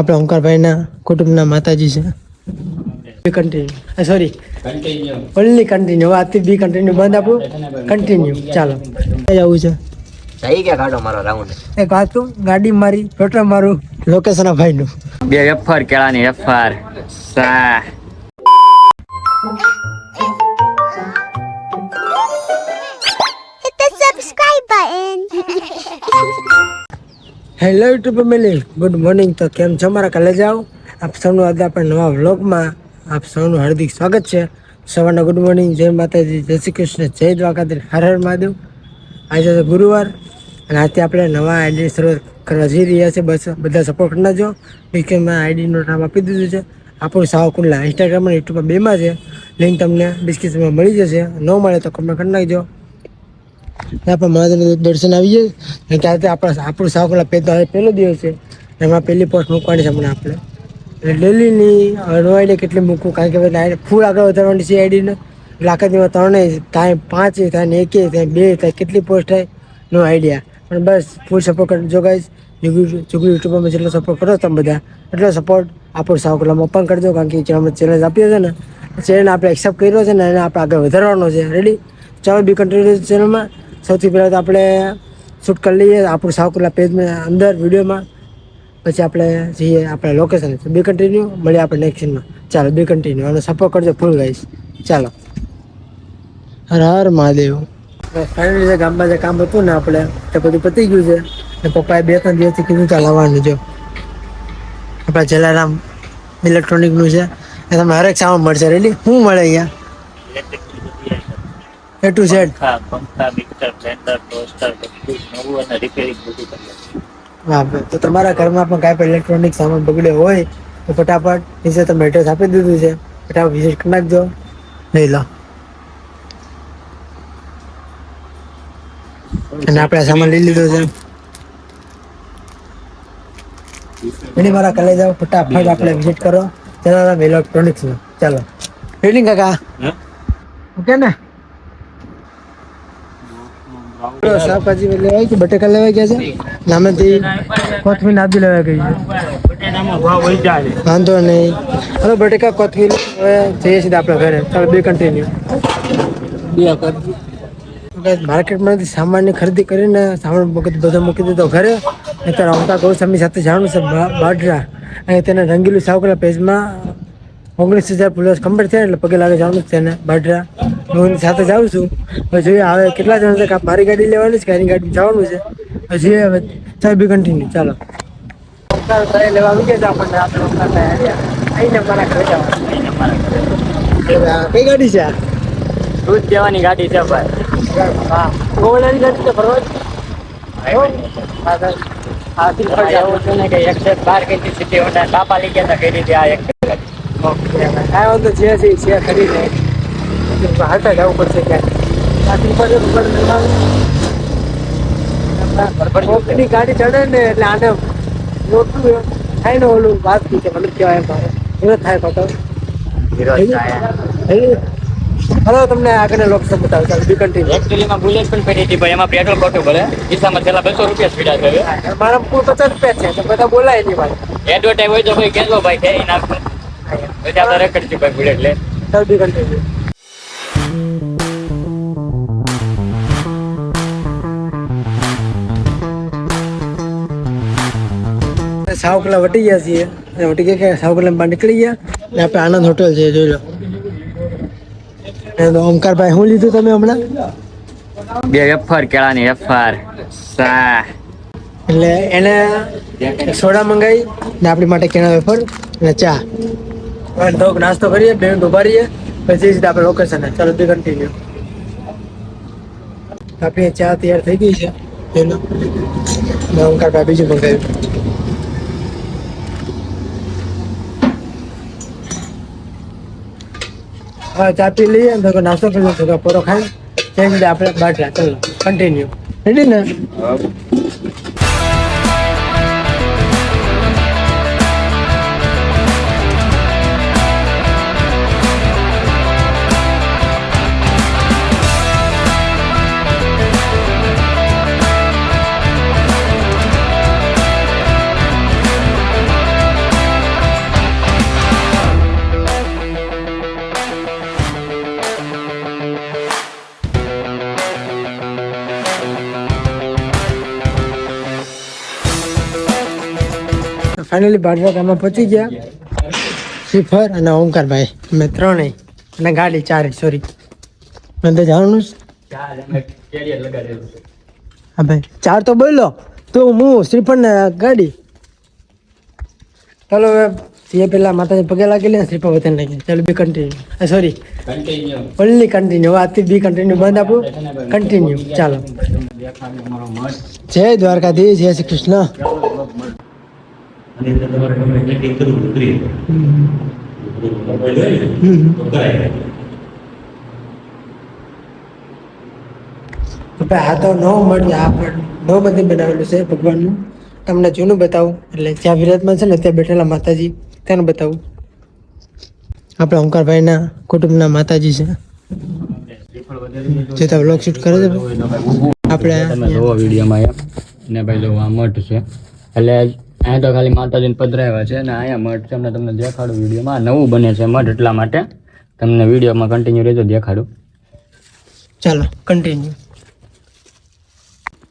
આપણા ઓમકારભાઈના કુટુંબના માતાજી છે. બી કન્ટિન્યુ સોરી ઓનલી કન્ટિન્યુ આજથી બી કન્ટિન્યુ બંધ આપણું કન્ટિન્યુ ચાલો. જવું છે? થઈ કે કાઢો મારો રાઉન્ડ એક વાત તું ગાડી મારી પેટ્રોલ મારું. લોકેશન ભાઈનું. બે વેફર કેળાની વેફર સા hello YouTube family good morning તો કેમ છો મારા કાલે જાઓ? આપ સૌનું આજે આપણે નવા વ્લોગમાં આપ સૌનું હાર્દિક સ્વાગત છે. સવારના ગુડ મોર્નિંગ જય માતાજી. જય શ્રી કૃષ્ણ. જય દ્વારકાધીશ. હર હર મહાદેવ. આજે છે ગુરુવાર અને આજે આપણે નવા આઈડી શરૂઆત કરવા જઈ રહ્યા છે બસ બધા સપોર્ટ કરી નાખજો મેં આઈડીનું નામ આપી દીધું છે. આપણું સાવ કુંડલા ઇન્સ્ટાગ્રામ અને યુટ્યુબમાં બેમાં છે. લિંક તમને ડિસ્ક્રિપ્શનમાં મળી જશે. ન મળે તો કમેન્ટ કરી નાખજો. ત્યાં પણ મહાદેવના દર્શન આવી જાય. અને ત્યારથી આપણા આપણું સાવકલા હવે પહેલો દિવસ. છે એમાં પહેલી પોસ્ટ મૂકવાની છે હમણાં આપણે. એટલે ડેલીની નો આઈડિયા કેટલી મૂકવું? કારણ કે ફૂલ આગળ વધારવાની છે આઈડીને એટલે આખા દિવસમાં ત્રણેય થાય, પાંચ થાય ને એકે થાય, બે થાય, કેટલી પોસ્ટ થાય, નો આઈડિયા પણ બસ ફૂલ સપોર્ટ કરજો ગાઈઝ ચુગલી યુટ્યુબમાં જેટલો સપોર્ટ કરો તમે બધા, એટલો સપોર્ટ આપણું સાવકલામાં પણ કરજો. કારણ કે અમે ચેલેન્જ આપીએ છે ને. ચેલેન્જ આપણે એક્સેપ્ટ કર્યો છે ને, એને આપણે આગળ વધારવાનો છે. રેડી ચાલો બી કન્ટ્રી ચેનલમાં સૌથી પહેલાં તો આપણે શૂટ કરી લઈએ. આપણું સાવકુલા પેજમાં અંદર વિડીયોમાં પછી આપણે જઈએ આપણે લોકેશન બી કન્ટિન્યુ મળીએ આપણે નેક્સ્ટ સીનમાં ચાલો બી કન્ટિન્યુ અને સપોર્ટ કરજો ફૂલ ગાઈશ ચાલો. હર હર મહાદેવ. ફાઇનલી જે ગામમાં જે કામ હતું ને આપણે તે બધું પતી ગયું છે. ને પપ્પાએ બે ત્રણ દિવસથી કીધું ચાલ આવવાનું જો આપણા જલારામ ઇલેક્ટ્રોનિકનું છે. એ તમને હરેક સામાન મળશે. રેલી શું મળે અહીંયા? એ ટુ ઝેડ પંખા પંખા મિક્સર બ્લેન્ડર ટોસ્ટર બધું નવું અને રિપેરિંગ બધું કરીએ હા તો તમારા ઘરમાં પણ કાંઈ પણ ઇલેક્ટ્રોનિક સામાન બગડ્યો હોય તો ફટાફટ નીચે તમે એડ્રેસ આપી દીધું છે. ફટાફટ વિઝિટ કરી નાખજો. લઈ લો. અને આપણે સામાન લઈ લીધો છે. એની મારા કલે જાવ ફટાફટ આપણે વિઝિટ કરો. જલારામ ઇલેક્ટ્રોનિક્સ ચાલો. રેડિંગ કાકા? ઓકે ને? શાકભાજી લેવાય કે બટેકા લેવાય ગયા છે? નામેથી કોથમીર નાબી લેવાય ગઈ છે? વાંધો નહીં. હવે બટેકા કોથમીર હવે જઈએ છીએ આપણે ઘરે. ચાલો બે કન્ટિન્યુ માર્કેટમાંથી સામાનની ખરીદી કરીને સામાન બધો મૂકી દીધો ઘરે. અત્યારે અમતા ગૌસ્વામી સાથે જાણું છે બા- બાડરા. અને તેને રંગીલું સાવકલા પેજમાં ઓગણીસ હજાર પ્લસ કમ્પ્લીટ થયા એટલે પગે લાગે જવાનું છે તેને બાડરા. હું સાથે જાઉં છું. હવે જોઈએ હવે કેટલા જણ છે મારી ગાડી લેવાની છે કે એની ગાડી જવાનું છે. જોઈએ હવે. ચાલ બી કન્ટિન્યુ ચાલો. લેવા આવી ગયા આપણને આપણે. આવીને મારા ઘરે જવાનું કઈ ગાડી છે દૂધ દેવાની ગાડી છે ભાઈ. હા ગોવડાની ગાડી ફરવા છે. હોન્ડા બાપા લઈ ગયા હતા કરી હતી આ એક કાંઈ વાંધો જે છે એ છે. ખરી લે હાટા જવું પડશે ક્યાંક કોકની ગાડી ચડે ને એટલે આને મોટું થાય ને ઓલું વાત કે મતલબ કહેવાય મારે એવો થાય પતો હલો તમને આગળ લોકેશન બતાવું ચાલો બી કન્ટિન્યુ એકચ્યુઅલીમાં બુલેટ પણ પડી હતી ભાઈ એમાં પેટ્રોલ ખોટું પડે કિસ્સામાં છેલ્લા બસો રૂપિયા સ્પીડ આવે મારા કુલ પચાસ રૂપિયા છે તો બધા બોલાય નહીં ભાઈ. એડવર્ટાઈઝ હોય તો ભાઈ કહેજો ભાઈ કે નાખો. પછી આપણે રેકર્ડ છે ભાઈ બુલેટ લે. ચાલો બી કન્ટિન્યુ સાવકલા વટી ગયા છીએ. અને વટી ગયા કે સાવકલા બહાર નીકળી ગયા. ને આપણે આનંદ હોટેલ છે જોઈ લો. ઓમકારભાઈ શું લીધું તમે હમણાં? બે વેફર કેળાની વેફર. સા એટલે એને સોડા મંગાવી ને આપણી માટે કેળા વેફર અને ચા. અને થોડોક નાસ્તો કરીએ બે મિનિટ ઊભા રહીએ. પછી જ આપણે લોકેશન ચાલો બી કન્ટિન્યુ આપણી ચા તૈયાર થઈ ગઈ છે. એનો ને ઓમકારભાઈ બીજું મંગાવ્યું. ચા પી લઈએ ને થોડો નાસ્તો કરી લઈએ, થોડો પોરો ખાઈ તેમ આપણે બાટલા ચાલો કન્ટિન્યુ રેડી ને? ફાઇનલી ગામમાં પહોંચી ગયા. શ્રીફર અને ઓમકારભાઈ, અમે ત્રણેય. અને ગાડી ચારે સોરી મેં તો જવાનું હા ભાઈ, ચાર તો બોલો. તો હું શ્રીફળ ને ગાડી. ચાલો હવે એ પેલા માતાજી પગે લાગી લે, શ્રીફળ વતન લાગી ચાલો B continue sorry only continue આથી બી કન્ટિન્યુ બંધ આપું. કન્ટિન્યુ ચાલો. જય દ્વારકાધીશ. જય શ્રી કૃષ્ણ. અને એટલે તમારે ગમે એટલી કરવું ઉતરી તો કરાય આ તો નવ આ પણ નવ બધી બનાવેલું છે ભગવાનનું. તમને જૂનું બતાવું એટલે જ્યાં વિરાજમાં છે ને ત્યાં બેઠેલા માતાજી તેનું બતાવું. આપણા ઓંકારભાઈના કુટુંબના માતાજી છે. જે તમે લોક શૂટ કરે છે આપણે તમે જોવો વિડીયોમાં એમ ને ભાઈ જો આ મઠ છે. એટલે અહીંયા તો ખાલી માતાજીને પધરાવ્યા છે ને અહીંયા મઠ છે. અમને તમને દેખાડું વિડીયોમાં. નવું બને છે મઠ એટલા માટે. તમને વિડીયોમાં કન્ટિન્યુ રહેજો, દેખાડું. ચાલો કન્ટિન્યુ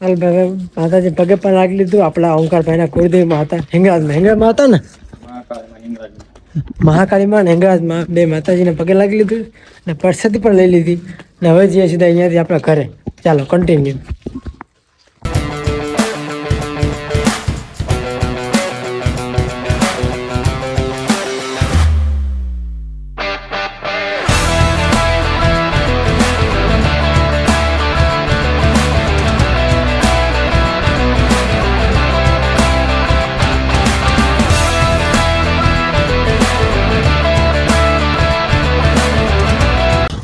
ચાલ ભાઈ માતાજી પગે પણ લાગી લીધું. આપણા ઓંકારભાઈના કુળદેવ માતા હિંગળાજમાં હિંગળાજમાં હતા ને? મહાકાળીમાં અને હિંગળાજમાં. બે માતાજીને પગે લાગી લીધું ને પરસાદી પણ લઈ લીધી. ને હવે જઈએ સીધા અહીંયાથી આપણા ઘરે. ચાલો કન્ટિન્યુ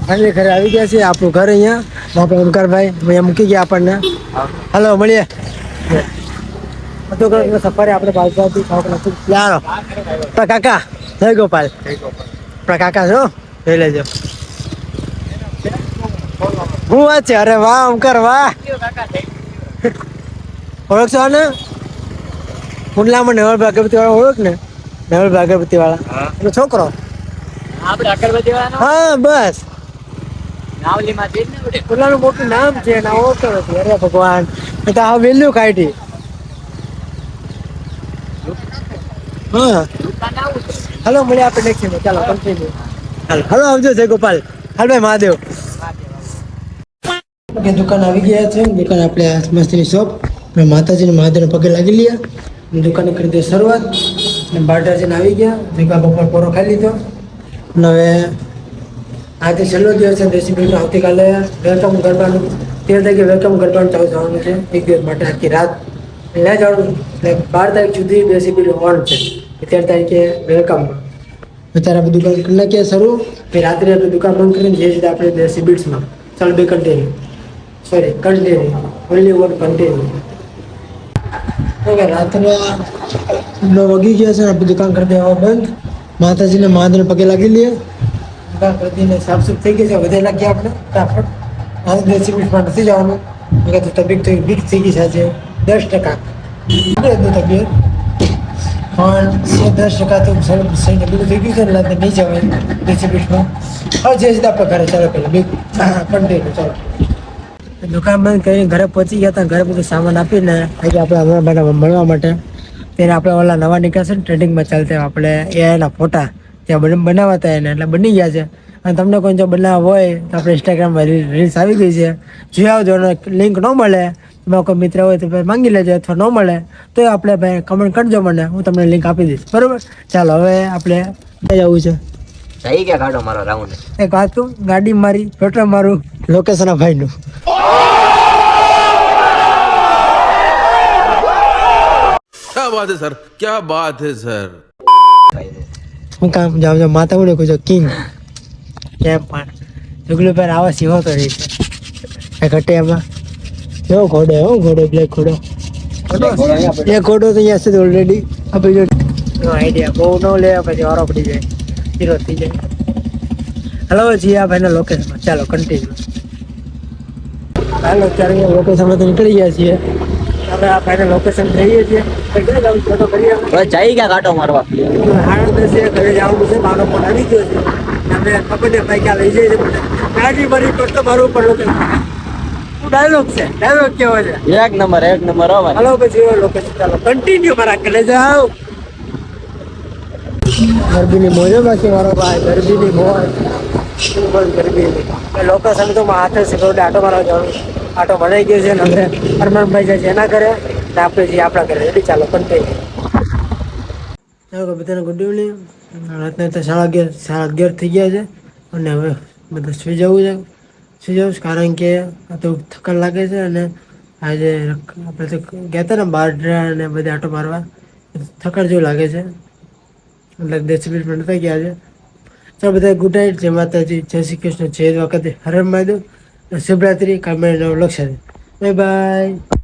ફાઇનલી ઘરે આવી ગયા છે આપણું ઘર અહીંયા. આપણે ઓમકારભાઈ અહીંયા મૂકી ગયા આપણને. હલો મળીએ. બધું ઘર સફારી આપણે બાજુથી ખાવા ચાલો આપણા કાકા જય ગોપાલ. આપણા કાકા છો લઈ લેજો. હું વાત છે? અરે વાહ ઓમકાર વાહ. ઓળખશો ને મુંડલામાં નેવળ અગરબત્તી વાળા ઓળખ ને? નેવળ ભાગવતી વાળા છોકરો? હા બસ. પેલાનું મોટું નામ છે ના ઓળખતો નથી. અરે ભગવાન. તો આ વેલ્યુ કાઢી. હા. દુકાન આવું છે. હલો મળીએ આપણે નેક્સ્ટ ચાલો કન્ટિન્યુ ચાલો હલો આવજો જય ગોપાલ. હાલ ભાઈ મહાદેવ. કે દુકાન આવી ગયા છે. દુકાન આપણે આ મસ્તીની શોપ મેં માતાજીને મહાદેવને પગે લાગી લીયા દુકાન દુકાને કરી દે શરૂઆત. અને બાટાજીને આવી ગયા. ભેગા બપોર પોરો ખાઈ લીધો. અને હવે આજે છેલ્લો દિવસ છે દેશી ભીડનો આવતીકાલે વેલકમ ગરબાનું તેર તારીખે વેલકમ ગરબાનું ચાલુ થવાનું છે એક દિવસ માટે આખી રાત ત્યાં જવાનું એટલે બાર તારીખ સુધી દેશી ભીડ ઓન છે તેર તારીખે વેલકમમાં અત્યારે આપણે દુકાન કરી નાખીએ શરૂ પછી રાત્રે આપણે દુકાન બંધ કરીને જઈએ છીએ આપણે દેશી બીટ્સમાં ચાલો બે continue sorry continue only one continue okay રાત્રના નવ વાગી ગયા છે ને આપણે દુકાન કરી દેવા બંધ માતાજીને મહાદેવને પગે લાગી લઈએ દુકાન કરી દઈને સાફ સુફ થઈ ગઈ છે. વધે લાગી આપણે ફટાફટ આનંદ રેસિપીમાં નથી જવાનું. મેં કીધું તબિયત થઈ વીક થઈ ગઈ છે દસ ટકા. જ તબિયત? પણ સે દસ ટકા તો સૈન્ય બધું થઈ ગયું છે એટલે નહીં જવાય રેસિપીમાં હવે જે સીધા આપણે ઘરે ચાલો પેલા બિગ કન્ટિન્યુ ચાલો. દુકાન બંધ કરીને ઘરે પહોંચી ગયા હતા ઘરે બધું સામાન આપીને આજે આપણે હમણાં બધા મળવા માટે. ત્યારે આપણે ઓલા નવા નીકળ્યા છે ને ટ્રેડિંગમાં ચાલતા આપણે એઆઈના ફોટા. ત્યાં બનાવતા બનાવાતા એને એટલે બની ગયા છે. અને તમને કોઈ જો બનાવ હોય તો આપણે ઇન્સ્ટાગ્રામમાં રીલ્સ આવી ગઈ છે. જોઈ આવજો લિંક ન મળે એમાં કોઈ મિત્ર હોય તો ભાઈ માંગી લેજો અથવા ન મળે તો આપણે ભાઈ કમેન્ટ કરજો મને હું તમને લિંક આપી દઈશ. બરાબર? ચાલો હવે આપણે જવું છે? થઈ ગયા ગાડો મારો રાઉન્ડ. એક વાત કહું ગાડી મારી પેટ્રોલ મારું લોકેશન ભાઈનું. ક્યા બાત હે સર? ક્યા બાત હે સર? હું કામ જાવ જાવ માતા હું કહું કિંગ. કેમ પણ જુગલું પર આવા સિંહો તો રહી છે. ઘટે એમાં. કેવો ઘોડો, હો ઘોડો, બ્લેક ઘોડો. એ ઘોડો તો અહીંયા છે ઓલરેડી આપણે જો આઈડિયા બહુ ન લે, પછી વારો પડી જાય. હીરો થઈ જાય. હલો જીયા ભાઈના લોકેશનમાં ચાલો કન્ટિન્યુ હાલો, અત્યારે લોકેશનમાં તો નીકળી ગયા છીએ. હવે આ ભાઈને લોકેશન જઈએ છીએ. હવે જઈ ગયા કાઢો મારવા? હાડ દસે ઘરે જવાનું છે મારો ફોન આવી ગયો છે. અને ખબર ભાઈ ક્યાં લઈ જઈએ છીએ ગાડી મારી પર મારું લોકેશન ડાયલોગ છે? ડાયલોગ કેવો છે? એક નંબર એક નંબર હવે હાલો પછી લોકેશન ચાલો. કન્ટિન્યુ મારા ઘરે જાઓ ગરબીની મોજો બાકી મારો ભાઈ ગરબીની મોજ. શું બોલ ગરબીની એ લોકો સામે તો હાથે છે ડાટો મારવા જવાનું આટો ભરાઈ ગયો છે અને હવે અરમાનભાઈ જાય છે એના ઘરે ને આપણે જઈએ આપણા ઘરે. રેડી, ચાલો કન્ટિન્યુ કે બધાને ગુડ ઇવનિંગ રાતના તો સાડા અગિયાર સાડા અગિયાર થઈ ગયા છે અને હવે બધા સુઈ જવું છે. સુઈ જવું કારણ કે આ તો થકાન લાગે છે અને આજે આપણે તો ગયા હતા ને બાર અને બધે આટો મારવા. થકાન જેવું લાગે છે. એટલે દસ મિનિટ પણ નતા ગયા છે. ચાલો બધા ગુડ નાઇટ જય માતાજી. જય શ્રી કૃષ્ણ. જય વખતે હરે મહાદેવ શિવરાત્રી કામે નવ લક્ષ બાય બાય.